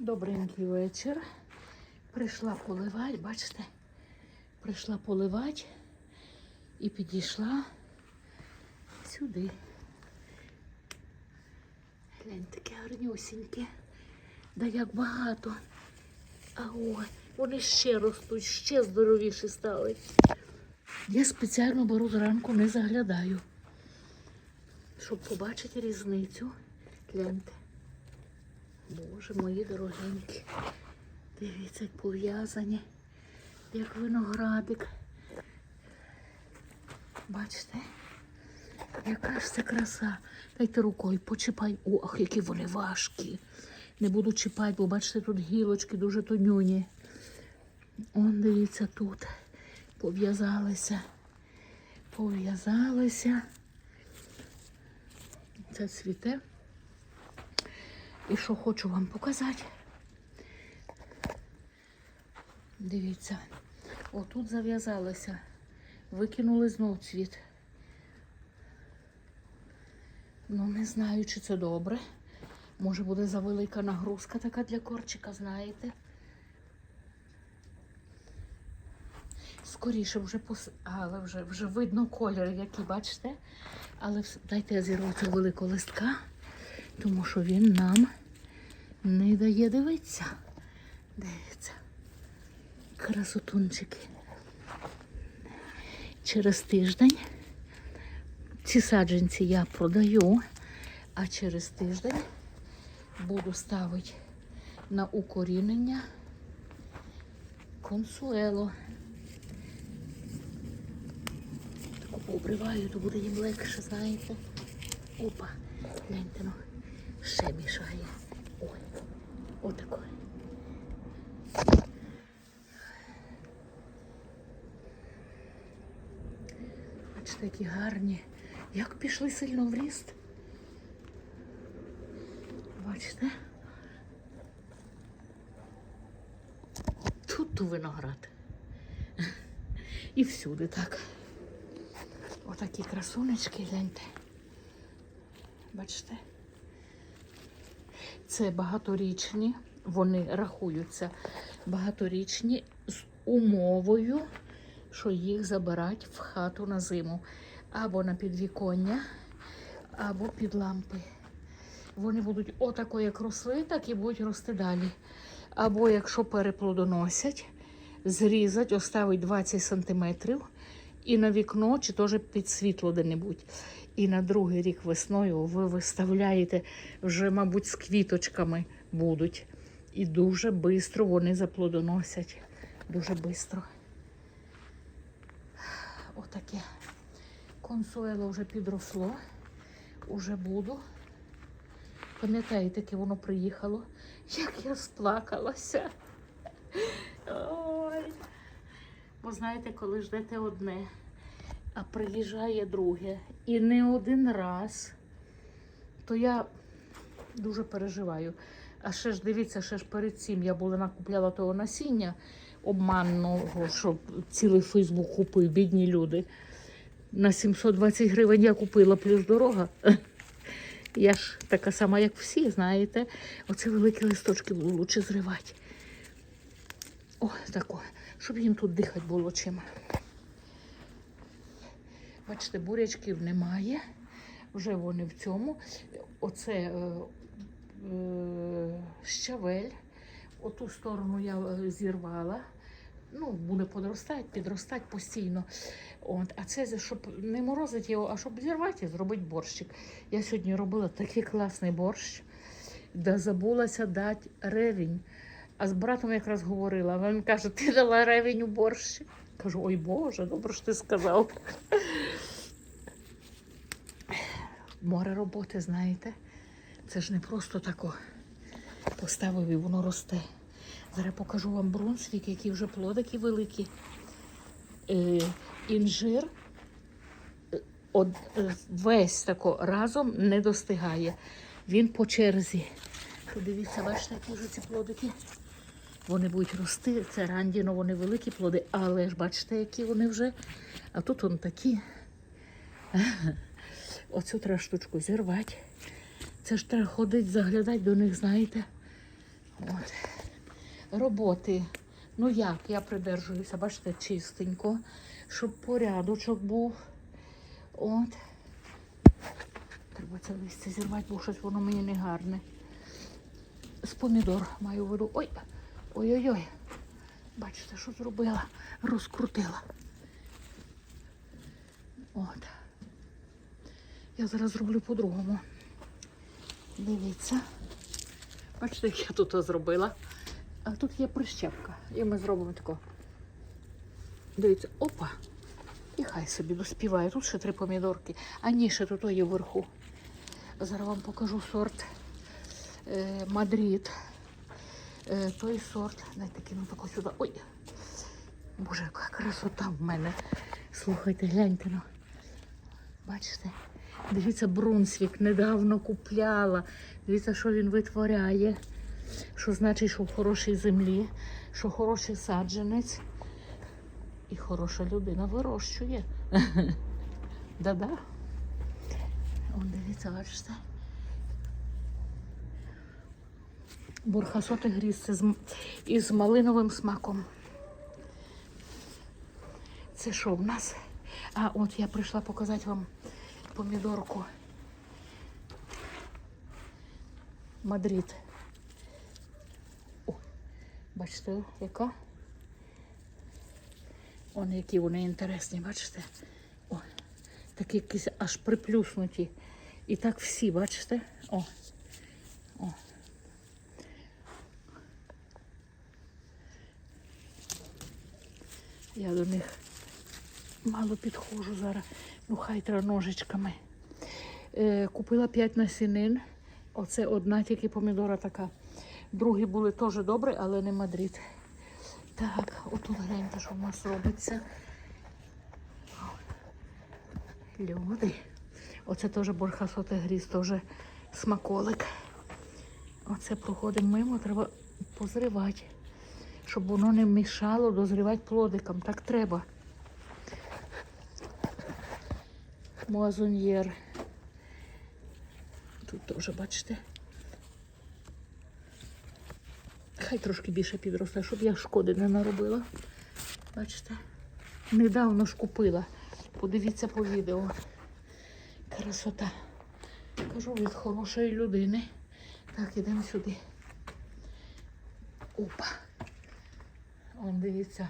Добренький вечір. Прийшла поливати, бачите? Прийшла поливати і підійшла сюди. Глянь, таке гарнюсіньке. Да як багато. А ой, вони ще ростуть, ще здоровіші стали. Я спеціально беру зранку, не заглядаю, щоб побачити різницю. Гляньте. Боже, мої дорогенькі. Дивіться, як пов'язані, як виноградик. Бачите? Яка ж це краса. Дайте рукою, почіпай. Ох, які вони важкі. Не буду чіпати, бо бачите, тут гілочки дуже тонюні. Он, дивіться, тут пов'язалися. Пов'язалися. Це цвіте. І що хочу вам показати. Дивіться, отут зав'язалося. Викинули знов цвіт. Ну, не знаю, чи це добре. Може буде завелика нагрузка така для корчика, знаєте. Скоріше вже пос... але вже, вже видно кольор, який, бачите. Але дайте я зірву цього великого листка, тому що він нам не дає дивитися. Дивіться. Красотунчики. Через тиждень ці саджанці я продаю, а через тиждень буду ставити на укорінення консуело. Таку пообриваю, то буде їм легше, знаєте. Опа, гляньте, ну, ще мішає. Ой, отако. Бачите, які гарні. Як пішли сильно в ріст. Бачите? Тут виноград. І всюди так. Отакі красунечки, гляньте. Бачите? Це багаторічні, вони рахуються багаторічні з умовою, що їх забирають в хату на зиму. Або на підвіконня, або під лампи. Вони будуть отако, як росли, так і будуть рости далі. Або якщо переплодоносять, зрізать, оставить 20 сантиметрів і на вікно, чи теж під світло де-небудь. І на другий рік весною ви виставляєте вже, мабуть, з квіточками будуть. І дуже швидко вони заплодоносять. Дуже швидко. Отаке. Консуело вже підросло. Уже буду. Пам'ятаєте, яке воно приїхало? Як я сплакалася. Ой. Бо знаєте, коли ждете одне, а приїжджає друге. І не один раз, то я дуже переживаю. А ще ж дивіться, ще ж перед цим я була накупляла того насіння обманного, що цілий Фейсбук купив, бідні люди. На 720 гривень я купила плюс дорога. Я ж така сама, як всі, знаєте. Оце великі листочки було лучше зривати. О, тако, щоб їм тут дихати було чим. Бачите, бурячків немає. Вже вони в цьому. Оце е, е, щавель. Оту сторону я е, зірвала. Ну, буде подростати, підростати постійно. От, а це щоб не морозити його, а щоб зірвати і зробити борщик. Я сьогодні робила такий класний борщ, де забулася дати ревінь. А з братом якраз говорила, він каже, ти дала ревінь у борщ. Кажу, ой Боже, добре, що ти сказав. Море роботи, знаєте. Це ж не просто тако поставив і воно росте. Зараз покажу вам брунсвік, які вже плодики великі. Е, інжир е, од, е, весь тако разом не достигає. Він по черзі. Подивіться, бачите, які вже ці плодики. Вони будуть рости. Це рандіно, вони великі плоди, але ж бачите, які вони вже. А тут вони такі. Оцю треба штучку зірвати. Це ж треба ходити, заглядати до них, знаєте. От. Роботи. Ну як, я придержуюся, бачите, чистенько, щоб порядочок був. От. Треба це листя зірвати, бо щось воно мені не гарне. З помідор маю в виду. Ой, ой-ой-ой. Бачите, що зробила? Розкрутила. От. Я зараз зроблю по-другому. Дивіться. Бачите, як я тут зробила. А тут є прищепка. І ми зробимо тако. Дивіться, опа. І хай собі доспіває. Тут ще три помідорки. А ні, ще тут є вверху. Зараз вам покажу сорт е, Мадрид. Е, той сорт. Дайте кину тако сюди. Ой. Боже, яка красота в мене. Слухайте, гляньте ну. Бачите? Дивіться, Брунсвік недавно купляла. Дивіться, що він витворяє. Що значить, що в хорошій землі, що хороший саджанець і хороша людина вирощує. Да-да. Он дивіться, бачите. Бурхасоти гріз це з, із малиновим смаком. Це що в нас? А от я прийшла показати вам помідорку. Мадрид. О, бачите, яка? Вони які вони інтересні, бачите? О, такі якісь аж приплюснуті. І так всі, бачите? О. О. Я до них мало підходжу зараз. Ну, хай треба ножичками. Е, купила 5 насінин. Оце одна тільки помідора така. Другі були теж добрі, але не Мадрид. Так, отут гляньте, що в нас робиться. Люди. Оце теж борхасоти гріз, теж смаколик. Оце проходимо мимо, треба позривати, щоб воно не мішало дозрівати плодикам. Так треба. Муазоньєр. Тут теж, бачите. Хай трошки більше підросте, щоб я шкоди не наробила. Бачите? Недавно ж купила. Подивіться по відео. Красота. Кажу від хорошої людини. Так, ідемо сюди. Опа. Он дивіться.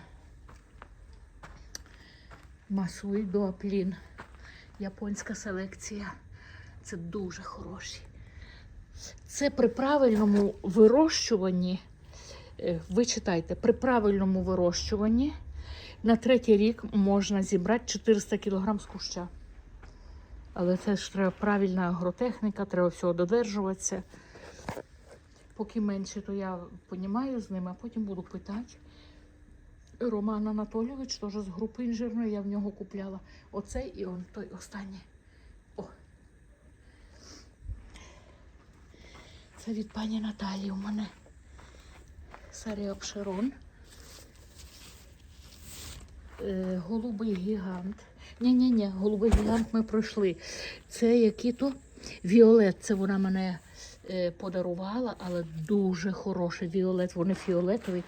Масуй дуаплін. Японська селекція. Це дуже хороші. Це при правильному вирощуванні. е, Ви читайте, при правильному вирощуванні на третій рік можна зібрати 400 кг з куща. Але це ж треба правильна агротехніка, треба всього додержуватися. Поки менше, то я понімаю з ними, а потім буду питати. Роман Анатолійович теж з групи інжирної, я в нього купляла. Оцей і он той останній. О. Це від пані Наталії у мене. Сарія Пшерон. Е, голубий гігант. Ні-ні-ні, голубий гігант ми пройшли. Це який то Віолет. Це вона мене е, подарувала, але дуже хороший Віолет. Вони фіолетові.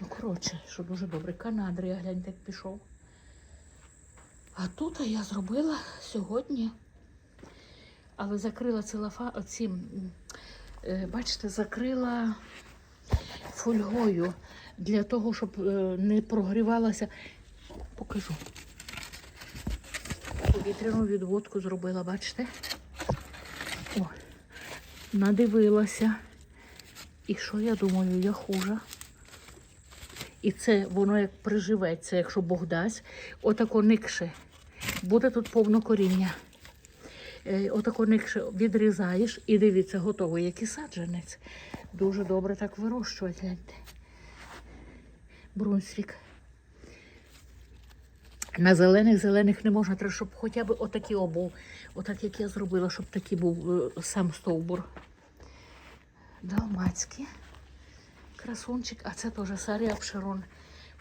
Ну, коротше, що дуже добре. Канадрія, гляньте, як пішов. А тут я зробила сьогодні, але закрила целофа, оцім, е, бачите, закрила фольгою для того, щоб е, не прогрівалася. Покажу. Повітряну відводку зробила, бачите? О, надивилася. І що я думаю, я хуже. І це воно як приживеться, якщо Бог дасть, отако никше. Буде тут повно коріння. Е, Отако никше відрізаєш і дивіться, готовий який саджанець. Дуже добре так вирощувати. гляньте. Брунсвік. На зелених зелених не можна, треба, щоб хоча б отакі обув. Отак як я зробила, щоб такий був е, сам стовбур. Далмацький. Красунчик, а це теж Сарія Пшерон.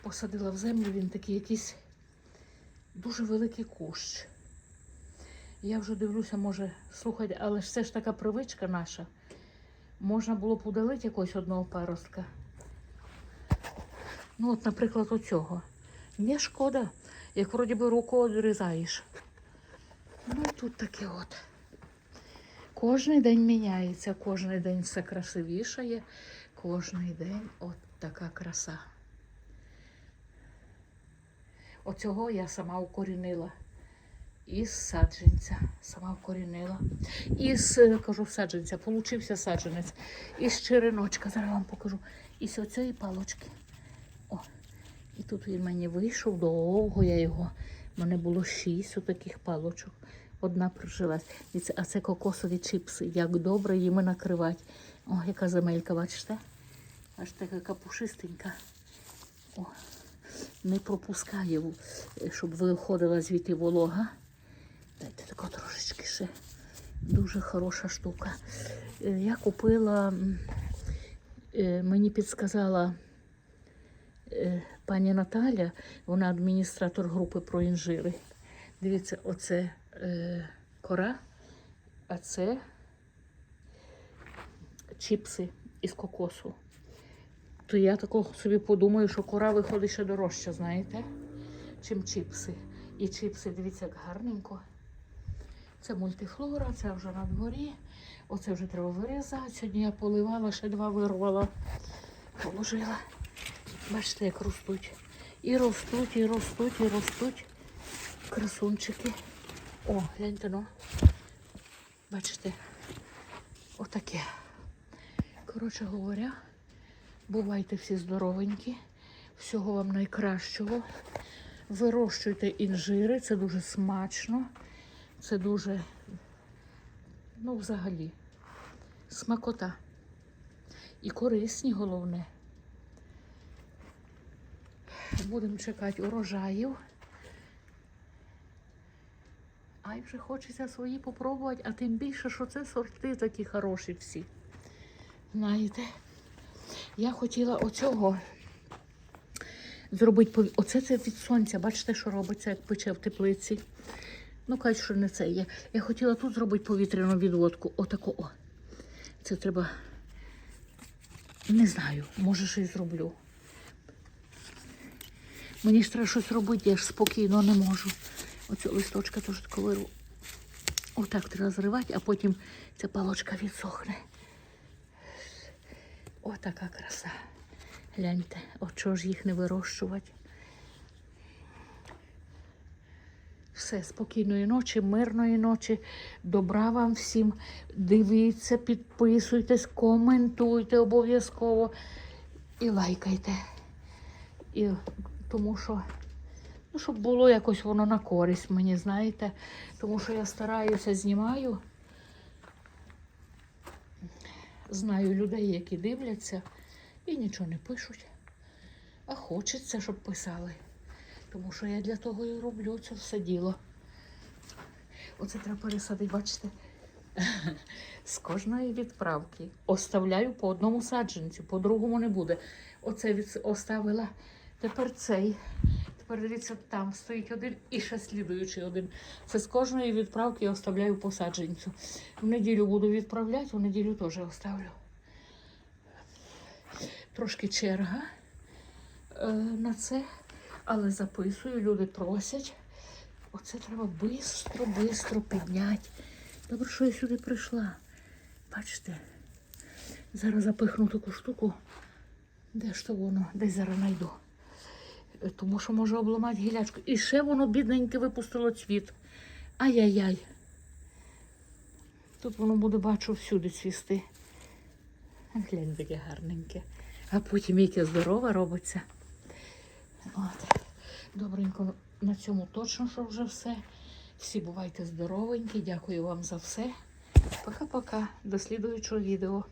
Посадила в землю, він такий якийсь дуже великий кущ. Я вже дивлюся, може, слухайте, але ж це ж така привичка наша. Можна було б удалити якогось одного паростка. Ну, от, наприклад, оцього. Не шкода, як вроді би руку відрізаєш. Ну, тут таке от. Кожний день міняється, кожний день все красивішає, кожний день от така краса. Оцього я сама укорінила. Із саджанця. Сама вкорінила. Із, кажу, саджанця, получився саджанець. Із череночка, зараз вам покажу. Із оцієї палочки. О, і тут він мені вийшов довго, я його. У мене було шість отаких палочок. Одна прижилась. А це кокосові чипси. Як добре їми накривати. О, яка земелька, бачите? Бачите, яка пушистенька. О, не пропускає, е, щоб виходила звідти волога. Дайте тако трошечки ще. Дуже хороша штука. Е, Я купила, е, мені підсказала пані Наталя, вона адміністратор групи про інжири. Дивіться, оце кора, а це чіпси із кокосу. То я такого собі подумаю, що кора виходить ще дорожча, знаєте, чим чіпси. І чіпси, дивіться, як гарненько. Це мультифлора, це вже на дворі. Оце вже треба вирізати. Сьогодні я поливала, ще два вирвала, положила. Бачите, як ростуть. І ростуть, і ростуть, і ростуть. Красунчики. О, гляньте, ну. Бачите, отаке. Коротше говоря, бувайте всі здоровенькі. Всього вам найкращого. Вирощуйте інжири, це дуже смачно. Це дуже, ну, взагалі, смакота. І корисні, головне. Будемо чекати урожаїв. Ай, вже хочеться свої попробувати, а тим більше, що це сорти такі хороші всі. Знаєте, я хотіла оцього зробити. Оце це від сонця. Бачите, що робиться, як пече в теплиці. Ну, кажуть, що не це є. Я хотіла тут зробити повітряну відводку. Отаку. О. Це треба. Не знаю, може щось зроблю. Мені ж треба щось робити, я ж спокійно не можу. Оцю листочка теж таку вирву. Отак треба зривати, а потім ця палочка відсохне. Отака краса. Гляньте, от чого ж їх не вирощувати. Все, спокійної ночі, мирної ночі. Добра вам всім. Дивіться, підписуйтесь, коментуйте обов'язково і лайкайте. І, тому що, ну, щоб було якось воно на користь мені, знаєте. Тому що я стараюся, знімаю. Знаю людей, які дивляться і нічого не пишуть. А хочеться, щоб писали. Тому що я для того і роблю це все діло. Оце треба пересадити, бачите? З кожної відправки оставляю по одному саджанцю, по другому не буде. Оце від... оставила. Тепер цей. Тепер дивіться, там стоїть один і ще слідуючий один. Це з кожної відправки я оставляю по саджанцю. В неділю буду відправляти, в неділю теж оставлю. Трошки черга е, на це, але записую, люди просять. Оце треба бистро, бистро підняти. Добре, що я сюди прийшла. Бачите, зараз запихну таку штуку. Де ж то воно? Десь зараз знайду. Е, Тому що може обламати гілячку. І ще воно бідненьке випустило цвіт. Ай-яй-яй. Тут воно буде, бачу, всюди цвісти. Глянь, таке гарненьке. А потім яке здорове робиться. От. Добренько, на цьому точно, що вже все. Всі бувайте здоровенькі. Дякую вам за все. Пока-пока. До слідуючого відео.